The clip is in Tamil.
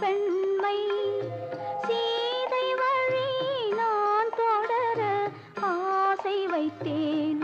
பெண்மை. சீதை வழி நான் தொடர ஆசை வைத்தேன்.